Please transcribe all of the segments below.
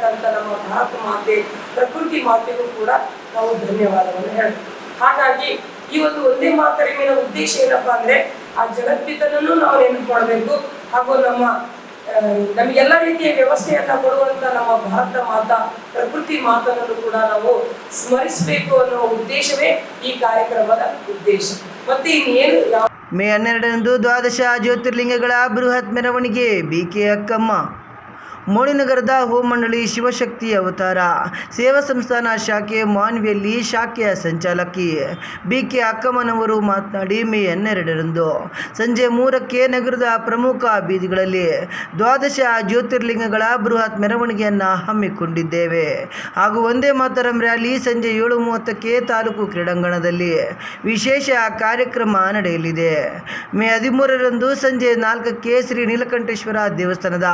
ಇರ್ತಕ್ಕಂಥ ನಮ್ಮ ಭಾರತ ಮಾತೆ, ಪ್ರಕೃತಿ ಮಾತೆಗೂ ಕೂಡ ನಾವು ಧನ್ಯವಾದವನ್ನು ಹೇಳ್ತೀವಿ. ಹಾಗಾಗಿ ಈ ಒಂದು ಒಂದೇ ಮಾತರಿಮಿನ ಉದ್ದೇಶ ಏನಪ್ಪಾ ಅಂದ್ರೆ, ಆ ಜಗದ್ಪಿತನನ್ನು ನಾವು ನೆನಪು ಮಾಡಬೇಕು ಹಾಗೂ ನಮ್ಮ ನಮಗೆಲ್ಲ ರೀತಿಯ ವ್ಯವಸ್ಥೆಯನ್ನ ಕೊಡುವಂತ ನಮ್ಮ ಭಾರತ ಮಾತಾ, ಪ್ರಕೃತಿ ಮಾತನ್ನು ಕೂಡ ನಾವು ಸ್ಮರಿಸಬೇಕು ಅನ್ನೋ ಉದ್ದೇಶವೇ ಈ ಕಾರ್ಯಕ್ರಮದ ಉದ್ದೇಶ. ಮತ್ತೆ ಇನ್ನೇನು ಮೇ ಹನ್ನೆರಡರಂದು ದ್ವಾದಶ ಜ್ಯೋತಿರ್ಲಿಂಗಗಳ ಬೃಹತ್ ಮೆರವಣಿಗೆ. B K Akkamma. ಮೋಣಿನಗರದ ಹೋಮಂಡಳಿ ಶಿವಶಕ್ತಿ ಅವತಾರ. ಸೇವಾ ಸಂಸ್ಥಾನ ಶಾಖೆ ಮಾನ್ವಿಯಲ್ಲಿ ಶಾಖೆಯ ಸಂಚಾಲಕಿ. ಬಿ ಕೆ ಅಕ್ಕಮ್ಮನವರು ಮಾತನಾಡಿ, ಮೇ ಹನ್ನೆರಡರಂದು ಸಂಜೆ ಮೂರಕ್ಕೆ ನಗರದ ಪ್ರಮುಖ ಬೀದಿಗಳಲ್ಲಿ ದ್ವಾದಶ ಜ್ಯೋತಿರ್ಲಿಂಗಗಳ ಬೃಹತ್ ಮೆರವಣಿಗೆಯನ್ನು ಹಮ್ಮಿಕೊಂಡಿದ್ದೇವೆ. ಹಾಗೂ ಒಂದೇ ಮಾತರಂ ರ್ಯಾಲಿ ಸಂಜೆ ಏಳು ಮೂವತ್ತಕ್ಕೆ ತಾಲೂಕು ಕ್ರೀಡಾಂಗಣದಲ್ಲಿ ವಿಶೇಷ ಕಾರ್ಯಕ್ರಮ ನಡೆಯಲಿದೆ. ಮೇ ಹದಿಮೂರರಂದು ಸಂಜೆ ನಾಲ್ಕಕ್ಕೆ ಶ್ರೀ ನೀಲಕಂಠೇಶ್ವರ ದೇವಸ್ಥಾನದ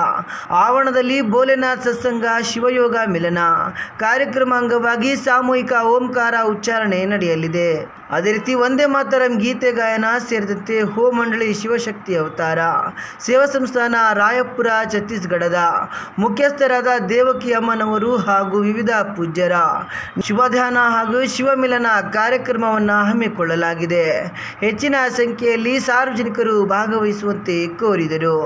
ಆವರಣದಲ್ಲಿ ಭೋಲೆನಾಥ್ ಸತ್ಸಂಗ ಶಿವಯೋಗ ಮಿಲನ ಕಾರ್ಯಕ್ರಮ ಅಂಗವಾಗಿ ಸಾಮೂಹಿಕ ಓಂಕಾರ ಉಚ್ಚಾರಣೆ ನಡೆಯಲಿದೆ. ಅದೇ ರೀತಿ ಒಂದೇ ಮಾತರಂ ಗೀತೆ ಗಾಯನ ಸೇರಿದಂತೆ ಹೋ ಮಂಡಳಿ ಶಿವಶಕ್ತಿ ಅವತಾರ, ಸೇವಾ ಸಂಸ್ಥಾನ ರಾಯಪುರ, ಛತ್ತೀಸ್ಗಢದ ಮುಖ್ಯಸ್ಥರಾದ ದೇವಕಿ ಅಮ್ಮನವರು ಹಾಗೂ ವಿವಿಧ ಪೂಜ್ಯರ ಶಿವಧ್ಯಾನ ಹಾಗೂ ಶಿವಮಿಲನ ಕಾರ್ಯಕ್ರಮವನ್ನು ಹಮ್ಮಿಕೊಳ್ಳಲಾಗಿದೆ. ಹೆಚ್ಚಿನ ಸಂಖ್ಯೆಯಲ್ಲಿ ಸಾರ್ವಜನಿಕರು ಭಾಗವಹಿಸುವಂತೆ ಕೋರಿದರು.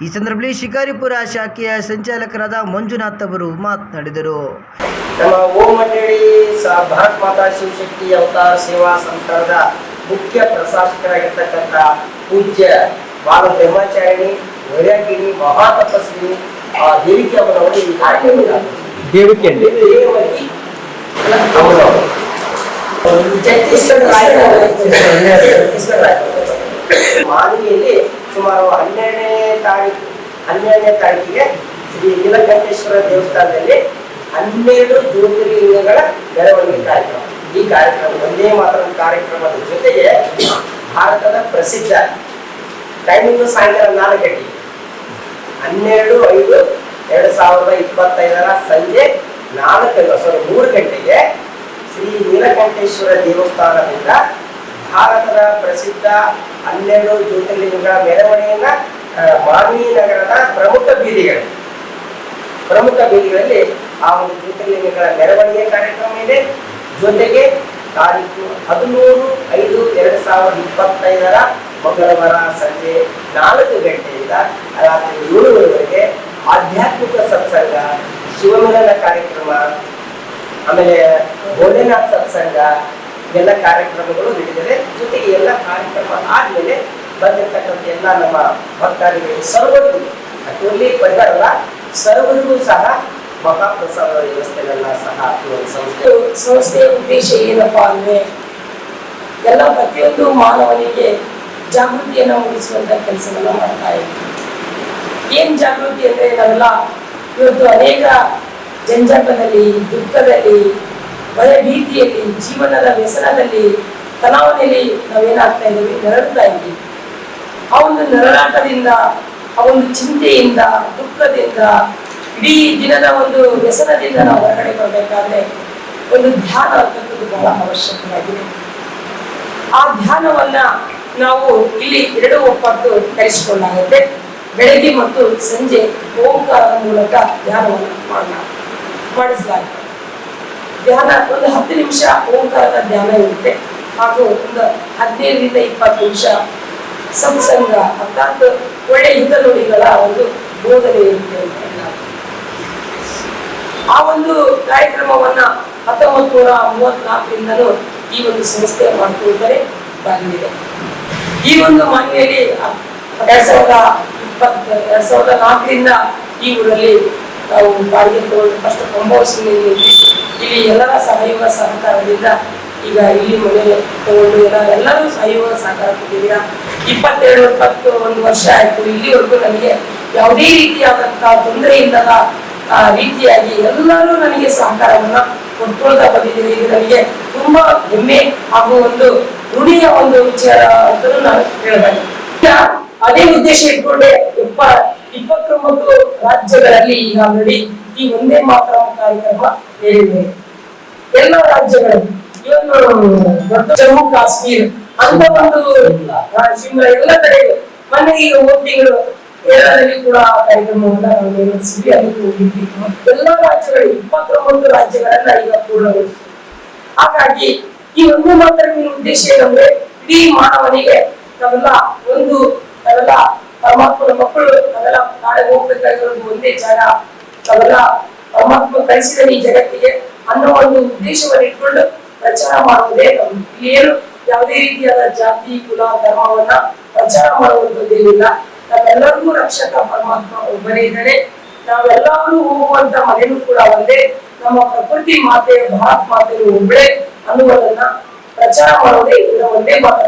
ಈ ಸಂದರ್ಭದಲ್ಲಿ ಶಿಕಾರಿಪುರ ಶಾಖೆಯ ಸಂಚಾಲಕರಾದ ಮಂಜುನಾಥ್ ಅವರು ಮಾತನಾಡಿದರು. ನಮ್ಮ ಓಂ ಮಂಡಳಿ ಸ ಭಾರತ್ ಮಾತಾ ಶಿವಶಕ್ತಿ ಅವತಾರ ಸೇವಾ ಸಂಸ್ಥಾನದ ಮುಖ್ಯ ಪ್ರಶಾಸಕರಾಗಿರ್ತಕ್ಕಂಥ ಪೂಜ್ಯ ಬಾಲ ಬ್ರಹ್ಮಚಾರಿಣಿ ವೈರಾಗಿಣಿ ಮಹಾತಪಸ್ವಿನಿ ಆ ದೇವಿಕೆ ಅವರವರು ಈ ಕಾರ್ಯಕ್ರಮ ದೇವಕ್ಕೆ ಅಂడి ದೇವಕಿ ಛತ್ತೀಸ್ಗಢ ಮಾದರಿಯಲ್ಲಿ ಸುಮಾರು ಹನ್ನೆರಡನೇ ತಾರೀಕು ಹನ್ನೆರಡನೇ ತಾರೀಕಿಗೆ ಶ್ರೀ ನೀಲಕಂಠೇಶ್ವರ ದೇವಸ್ಥಾನದಲ್ಲಿ ಹನ್ನೆರಡು ಜ್ಯೋತಿರ್ಲಿಂಗಗಳ ಮೆರವಣಿಗೆ ಕಾರ್ಯಕ್ರಮ. ಈ ಕಾರ್ಯಕ್ರಮ ಒಂದೇ ಮಾತ್ರ ಕಾರ್ಯಕ್ರಮದ ಜೊತೆಗೆ ಭಾರತದ ಪ್ರಸಿದ್ಧ ಟೈಮಿಂಗ್ ಸಾಯಂಕಾಲ ನಾಲ್ಕು ಗಂಟೆ ಹನ್ನೆರಡು ಐದು ಎರಡು ಸಾವಿರದ ಇಪ್ಪತ್ತೈದರ ಸಂಜೆ ನಾಲ್ಕು ಸಾರಿ ಮೂರು ಗಂಟೆಗೆ ಶ್ರೀ ನೀಲಕಂಠೇಶ್ವರ ದೇವಸ್ಥಾನದಿಂದ ಭಾರತದ ಪ್ರಸಿದ್ಧ ಹನ್ನೆರಡು ಜ್ಯೋತಿರ್ಲಿಂಗಗಳ ಮೆರವಣಿಗೆಯನ್ನ ಮಾನ್ವಿ ನಗರದ ಪ್ರಮುಖ ಬೀದಿಗಳು. ಪ್ರಮುಖ ಬೀದಿಗಳಲ್ಲಿ ಆ ಒಂದು ಜ್ಯೋತಿರ್ಲಿಂಗಗಳ ಮೆರವಣಿಗೆ ಕಾರ್ಯಕ್ರಮ ಇದೆ. ಜೊತೆಗೆ ತಾರೀಕು ಹದಿಮೂರು ಐದು ಎರಡು ಸಾವಿರದ ಇಪ್ಪತ್ತೈದರ ಮಂಗಳವಾರ ಸಂಜೆ ನಾಲ್ಕು ಗಂಟೆಯಿಂದ ರಾತ್ರಿ ಏಳುವರೆಗೆ ಆಧ್ಯಾತ್ಮಿಕ ಸತ್ಸಂಗ ಶಿವಮಿಲನ ಕಾರ್ಯಕ್ರಮ, ಆಮೇಲೆ ಭೋಲೆನಾಥ್ ಸತ್ಸಂಗ, ಎಲ್ಲ ಕಾರ್ಯಕ್ರಮಗಳು ನಡೆದಿದೆ ಜೊತೆಗೆ ಎಲ್ಲ ಕಾರ್ಯಕ್ರಮ ಆದ್ಮೇಲೆ ಬಂದಿರತಕ್ಕಂಥ ಎಲ್ಲ ನಮ್ಮ ಭಕ್ತಾದಿಗಳು ಸರ್ವರಿಗೂ ಅಟೋಲಿ ಪರಿವಾರಲ್ಲ, ಸರ್ವರಿಗೂ ಸಹ ಮಹಾಪ್ರಸಾದ ವ್ಯವಸ್ಥೆಗಳನ್ನ ಸಹ ಸಂಸ್ಥೆ ಸಂಸ್ಥೆಯ ಉದ್ದೇಶ ಏನಪ್ಪಾ ಅಂದ್ರೆ, ಎಲ್ಲ ಪ್ರತಿಯೊಂದು ಮಾನವನಿಗೆ ಜಾಗೃತಿಯನ್ನು ಮೂಡಿಸುವಂತ ಕೆಲಸವನ್ನ ಮಾಡ್ತಾ ಇದ್ದೀವಿ ಏನ್ ಜಾಗೃತಿ ಅಂದ್ರೆ ನಾವೆಲ್ಲ ಇವತ್ತು ಅನೇಕ ಜಂಜಾಟದಲ್ಲಿ, ದುಃಖದಲ್ಲಿ, ಭಯಭೀತಿಯಲ್ಲಿ, ಜೀವನದ ವ್ಯಸನದಲ್ಲಿ ತನಾವಣೆಯಲ್ಲಿ ನಾವೇನಾಗ್ತಾ ಇದ್ದೀವಿ ನೆರಳುತ್ತಾ ಇದ್ದೀವಿ. ಆ ಒಂದು ನರಳಾಟದಿಂದ ಆ ಒಂದು ಚಿಂತೆಯಿಂದ, ದುಃಖದಿಂದ, ಇಡೀ ದಿನದ ಒಂದು ವ್ಯಸನದಿಂದ ನಾವು ಹೊರಗಡೆ ಬರಬೇಕಾದ್ರೆ ಒಂದು ಧ್ಯಾನ ಅಂತಕ್ಕಂಥದ್ದು ಬಹಳ ಅವಶ್ಯಕವಾಗಿದೆ. ಆ ಧ್ಯಾನವನ್ನ ನಾವು ಇಲ್ಲಿ ಎರಡು ಒಪ್ಪತ್ತು ಕರೆಸಿಕೊಳ್ಳಾಗುತ್ತೆ ಬೆಳಗ್ಗೆ ಮತ್ತು ಸಂಜೆ ಓಂಕಾರದ ಮೂಲಕ ಧ್ಯಾನವನ್ನು ಮಾಡೋಣ ಮಾಡಿಸಲಾಗುತ್ತೆ ಧ್ಯಾನ ಒಂದು ಹತ್ತು ನಿಮಿಷ ಓಂಕಾರದ ಧ್ಯಾನ ಇರುತ್ತೆ. ಹಾಗೂ ಒಂದು ಹದಿನೈದರಿಂದ ಇಪ್ಪತ್ತು ನಿಮಿಷ ಸತ್ಸಂಗ ಒಂದು ಒಳ್ಳೆ ಹಿತನುಡಿಗಳ ಒಂದು ಬೋಧನೆ ಇರುತ್ತೆ ಅಂತ ಆ ಒಂದು ಕಾರ್ಯಕ್ರಮವನ್ನ ಹತ್ತೊಂಬತ್ ನೂರ ಮೂವತ್ನಾಲ್ಕರಿಂದಲೂ ಈ ಒಂದು ಸಂಸ್ಥೆ ಮಾಡ್ಕೊಳ್ತಾರೆ ಬಂದಿದೆ. ಈ ಒಂದು ಮನೆಯಲ್ಲಿ ಎರಡ್ ಸಾವಿರದ ಇಪ್ಪತ್ತ ಎರಡ್ ಸಾವಿರದ ನಾಲ್ಕರಿಂದ ಈ ಊರಲ್ಲಿ ನಾವು ಬಾಡಿಗೆ ತಗೊಂಡು ಫಸ್ಟ್ ಕೊಂಬ ಇಲ್ಲಿ ಎಲ್ಲರ ಸಹಯೋಗ ಸಹಕಾರದಿಂದ ಈಗ ಇಲ್ಲಿ ಮನೆ ತಗೊಂಡು ಎಲ್ಲ ಎಲ್ಲರೂ ಸಾಯುವ ಸಹಕಾರ ಕೊಟ್ಟಿದ್ದೀರಾ ಇಪ್ಪತ್ತೆರಡು ಇಪ್ಪತ್ತು, ಒಂದು ವರ್ಷ ಆಯ್ತು. ಇಲ್ಲಿವರೆಗೂ ನನಗೆ ಯಾವುದೇ ರೀತಿಯಾದಂತಹ ತೊಂದರೆ ಇಲ್ಲದ ರೀತಿಯಾಗಿ ಎಲ್ಲರೂ ನನಗೆ ಸಹಕಾರವನ್ನ ಕೊಟ್ಕೊಳ್ತಾ ಬಂದಿದ್ದೀರಿ. ಇದು ನನಗೆ ತುಂಬಾ ಹೆಮ್ಮೆ ಹಾಗೂ ಒಂದು ಋಣಿಯ ಒಂದು ವಿಚಾರ ಅಂತಲೂ ನಾನು ಹೇಳ್ಬೇಕು ಈಗ ಅದೇ ಉದ್ದೇಶ ಇಟ್ಕೊಂಡೆ ಇಪ್ಪ ಇಪ್ಪತ್ತೊಂಬತ್ತು ರಾಜ್ಯಗಳಲ್ಲಿ ಈಗ ನೋಡಿ ಈ ಒಂದೇ ಮಾತ್ರ ಕಾರ್ಯಕ್ರಮ ಹೇಳಿದೆ ಎಲ್ಲ ರಾಜ್ಯಗಳು ದೊಡ್ಡ ಜಮ್ಮು ಕಾಶ್ಮೀರ ಅಂತ ಒಂದು ಶಿಮ್ಲಾ ಎಲ್ಲ ಕಡೆ ಮೊನ್ನೆ ಈಗ ಮೂರು ತಿಂಗಳು ಕೇರಳದಲ್ಲಿ ಕೂಡ ಕಾರ್ಯಕ್ರಮವನ್ನ ನಿರ್ವಹಿಸಿದ್ವಿ ಅದಕ್ಕೆ ಹೋಗಿದ್ವಿ ಎಲ್ಲ ರಾಜ್ಯಗಳು, ಇಪ್ಪತ್ತೊಂಬತ್ತು ರಾಜ್ಯಗಳನ್ನ ಈಗ ಪೂರ್ಣಗೊಳಿಸಿದ್ವಿ. ಹಾಗಾಗಿ ಈ ಒಂದು ಮಾತ್ರ ಉದ್ದೇಶ ಏನಂದ್ರೆ ಇಡೀ ಮಾನವನಿಗೆ ನಾವೆಲ್ಲ ಒಂದು, ನಾವೆಲ್ಲ ಪರಮಾತ್ಮನ ಮಕ್ಕಳು, ನಾವೆಲ್ಲ ನಾಳೆ ಹೋಗ್ಬೇಕಾಗಿರೋದು ಒಂದೇ ಜಾಗ. ನಾವೆಲ್ಲ ಪರಮಾತ್ಮ ಕಳಿಸಿದ ಈ ಜಗತ್ತಿಗೆ ಅನ್ನೋ ಒಂದು ಉದ್ದೇಶವನ್ನು ಇಟ್ಕೊಂಡು ಪ್ರಚಾರ ಮಾಡುವುದೇ ಏನು ಯಾವುದೇ ರೀತಿಯಾದ ಜಾತಿ ಕುಲ ಧರ್ಮವನ್ನ ಪ್ರಚಾರ ಮಾಡುವಂತದ್ದೇನಿಲ್ಲ ನಾವೆಲ್ಲರಿಗೂ ರಕ್ಷಕ ಪರಮಾತ್ಮ ಒಬ್ಬನೇ ಇದ್ದಾನೆ. ನಾವೆಲ್ಲರೂ ಹೋಗುವಂತ ಮನೆಯೂ ಕೂಡ ಒಂದೇ ನಮ್ಮ ಪ್ರಕೃತಿ ಮಾತೆ ಭಾರತ್ ಮಾತೆ ಒಬ್ಬಳೇ ಅನ್ನುವುದನ್ನ ಪ್ರಚಾರ ಮಾಡುವುದೇ ಇದರ ಒಂದೇ ಮಾತ್ರ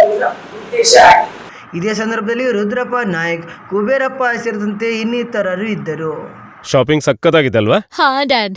ಉದ್ದೇಶ. ಆಗಿದೆ ಇದೇ ಸಂದರ್ಭದಲ್ಲಿ ರುದ್ರಪ್ಪ ನಾಯಕ್ ಕುಬೇರಪ್ಪ ಸೇರಿದಂತೆ ಇನ್ನಿತರರು ಇದ್ದರು. ಶಾಪಿಂಗ್ ಸಖತ್ತಾಗಿತ್ತಲ್ವಾ? ಹಾ ಡ್ಯಾಡ್